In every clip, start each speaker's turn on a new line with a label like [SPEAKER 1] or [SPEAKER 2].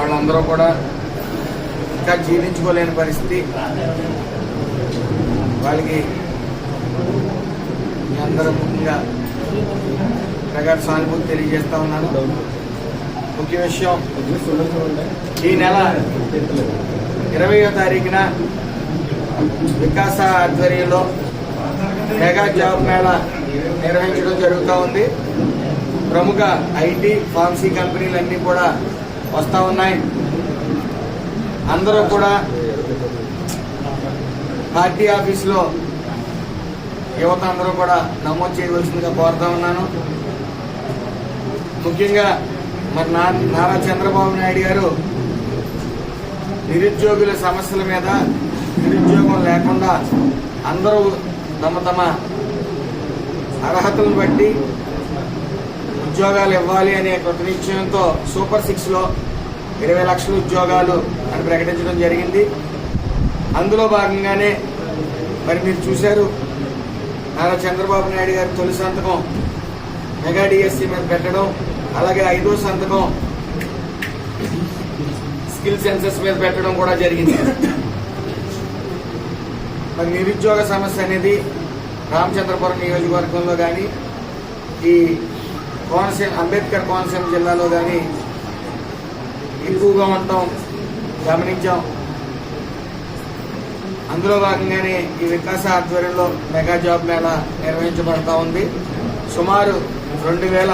[SPEAKER 1] వాళ్ళందరూ కూడా ఇంకా జీవించుకోలేని పరిస్థితి. వాళ్ళకి మీ అందరూ ముఖ్యంగా ప్రగాఢ సానుభూతి తెలియజేస్తా ఉన్నాను. ముఖ్య విషయం ఈ నెల ఇరవయో తారీఖున వికాస ఆధ్వర్యంలో మెగా జాబ్ మేళా నిర్వహించడం జరుగుతూ ఉంది. ప్రముఖ ఐటీ ఫార్మసీ కంపెనీలన్నీ కూడా వస్తూ ఉన్నాయి. అందరూ కూడా పార్టీ ఆఫీసులో యువత అందరూ కూడా నమోదు చేయవలసిందిగా కోరుతా ఉన్నాను. ముఖ్యంగా మరి నా నారా చంద్రబాబు నాయుడు గారు నిరుద్యోగుల సమస్యల మీద నిరుద్యోగం లేకుండా అందరూ తమ తమ అర్హతలను బట్టి ఉద్యోగాలు ఇవ్వాలి అనే కృత నిశ్చయంతో సూపర్ సిక్స్లో ఇరవై లక్షల ఉద్యోగాలు అని ప్రకటించడం జరిగింది. అందులో భాగంగానే మరి మీరు చూశారు నారా చంద్రబాబు నాయుడు గారి తొలి సంతకం మెగా డిఎస్సి మీద పెట్టడం అలాగే ఐదో సంతకం స్కిల్ సెన్సెస్ మీద పెట్టడం కూడా జరిగింది. మరి నిరుద్యోగ సమస్య అనేది రామచంద్రపురం నియోజకవర్గంలో కానీ ఈ కోనసీమ అంబేద్కర్ కోనసీమ జిల్లాలో కానీ ఎక్కువగా ఉండటం గమనించాం. అందులో భాగంగానే ఈ వికాస ఆధ్వర్యంలో మెగా జాబ్ మేళా నిర్వహించబడతా ఉంది. సుమారు రెండు వేల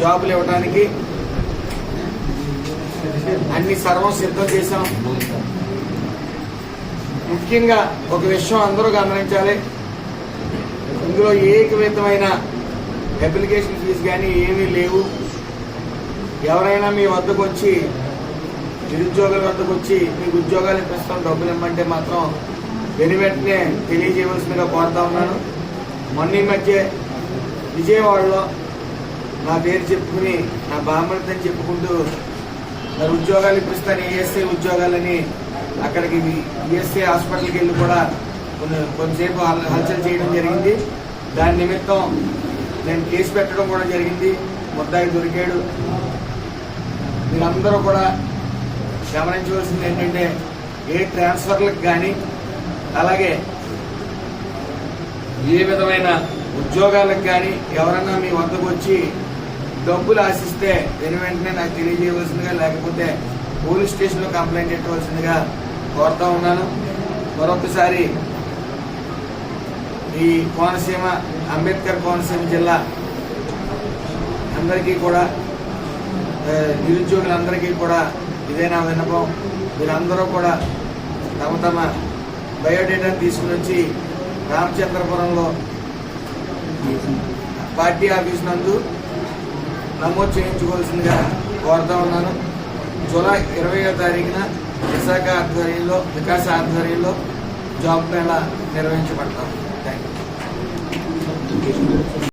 [SPEAKER 1] జాబులు ఇవ్వడానికి అన్ని సర్వం సిద్ధం చేశాం. ముఖ్యంగా ఒక విషయం అందరూ గమనించాలి. ఇందులో ఏ అప్లికేషన్ ఫీజు కానీ ఏమీ లేవు. ఎవరైనా మీ వద్దకు వచ్చి నిరుద్యోగుల వద్దకు వచ్చి మీకు ఉద్యోగాలు ఇప్పిస్తాం డబ్బులు ఇవ్వమంటే మాత్రం వెను వెంటనే తెలియజేయవలసిందిగా కోరుతా ఉన్నాను. మొన్న ఈ మధ్య విజయవాడలో నా పేరు చెప్పుకుని నా బామ్మడితని చెప్పుకుంటూ మరి ఉద్యోగాలు ఇప్పిస్తాను ఈఎస్ఐ ఉద్యోగాలని అక్కడికి ఈఎస్ఐ హాస్పిటల్కి వెళ్ళి కూడా కొన్ని కొంతసేపు హల్చల్ చేయడం జరిగింది. దాని నిమిత్తం నేను కేసు పెట్టడం కూడా జరిగింది. ముద్దాయి దొరికాడు. మీరందరూ కూడా గమనించవలసింది ఏంటంటే ఏ ట్రాన్స్ఫర్లకు కానీ అలాగే ఏ విధమైన ఉద్యోగాలకు కానీ ఎవరన్నా మీ వద్దకు వచ్చి డబ్బులు ఆశిస్తే వెను వెంటనే నాకు తెలియజేయవలసిందిగా లేకపోతే పోలీస్ స్టేషన్లో కంప్లైంట్ పెట్టవలసిందిగా కోరుతా ఉన్నాను. మరొకసారి ఈ కోనసీమ అంబేద్కర్ కోనసీమ జిల్లా అందరికీ కూడా నిరుద్యోగులందరికీ కూడా ఇదే నా విన్నపం. వీరందరూ కూడా తమ తమ బయోడేటా తీసుకుని వచ్చి రామచంద్రపురంలో పార్టీ ఆఫీస్ నందు నమోదు చేయించుకోవాల్సిందిగా కోరుతా ఉన్నాను. జూలై ఇరవయో తారీఖున విశాఖ ఆధ్వర్యంలో వికాస ఆధ్వర్యంలో జాబ్ మేళా నిర్వహించబడతాం. Thank you.